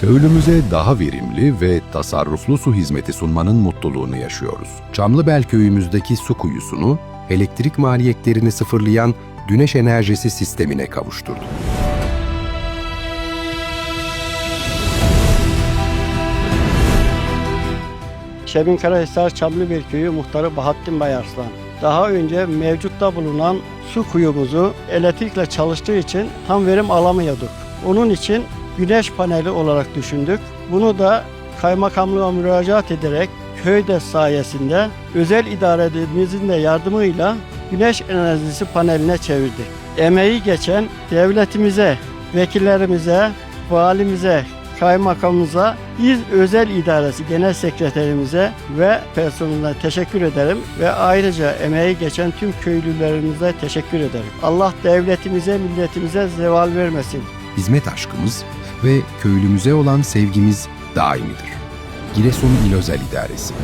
Köylümüze daha verimli ve tasarruflu su hizmeti sunmanın mutluluğunu yaşıyoruz. Çamlıbel köyümüzdeki su kuyusunu elektrik maliyetlerini sıfırlayan güneş enerjisi sistemine kavuşturduk. Şebin Karahisar Çamlıbel Köyü Muhtarı Bahattin Bayarslan. Daha önce mevcutta bulunan su kuyumuzu elektrikle çalıştığı için tam verim alamıyorduk. Onun için güneş paneli olarak düşündük. Bunu da kaymakamlığa müracaat ederek köyde sayesinde özel idarelerimizin de yardımıyla güneş enerjisi paneline çevirdik. Emeği geçen devletimize, vekillerimize, valimize, kaymakamımıza, İl Özel İdaresi Genel Sekreterimize ve personeline teşekkür ederim ve ayrıca emeği geçen tüm köylülerimize teşekkür ederim. Allah devletimize, milletimize zeval vermesin. Hizmet aşkımız ve köylümüze olan sevgimiz daimidir. Giresun İl Özel İdaresi